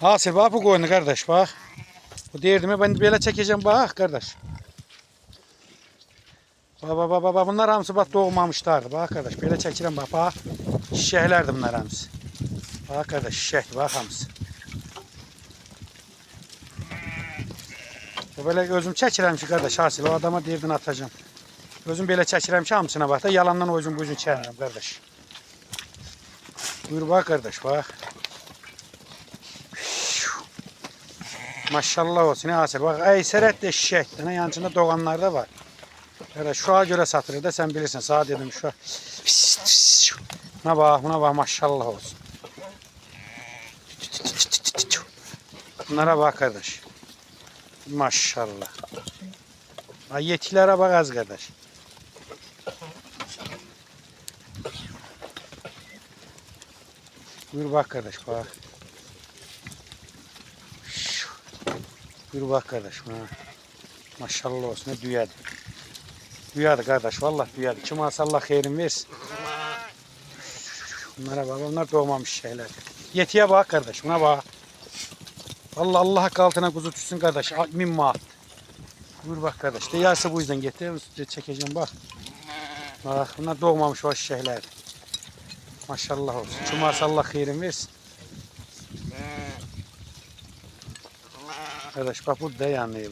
Hasıl bak bu koyunu kardeş bak. Bu derdimi ben böyle çekeceğim bak kardeş. Baba baba baba bunlar hamısı bak doğmamışlardı bak kardeş. Böyle çekeceğim bak bak. Şişehlerdi bunlar hamısı. Bak kardeş şişehdi bak hamısı. Böyle özüm çəkirəm ki, qardaş, hasil o adama derdini atacağım. Özüm belə çəkirəm ki, hamısına bax da yalandan o özüm bu üzün çəkirəm, qardaş. Buyur bax, qardaş, bax. Maşallah olsun, ne hasil. Bax, əysərət də şişəkdir, nə yancında doğanlar da var. Qardaş, şuğa görə satılır da, sən bilirsən, sağa dedim, şuğa. Buna bax, buna bax, maşallah olsun. Bunlara bax, qardaş. Maşallah. Ay yetilere bak az kardeş. Buyur bak kardeş bak. Buyur bak kardeş. Ha. Maşallah olsun. Ne düyadı. Düyadı kardeş. Vallahi düyadı. Kim alsa Allah hayırını versin. Bunlara bak. Onlar doğmamış şeyler. Yetiye bak kardeş. Buna bak. Allah Allah hakkı altına kuzu tutsun kardeş. Min manat. Buyur bak kardeş. Değerse bu yüzden getir. Üstüne çekeceğim bak. Bak bunlar doğmamış o şeyler. Maşallah olsun. Cumartesi Allah hayırını versin. Arkadaş bak bu dayanıyor.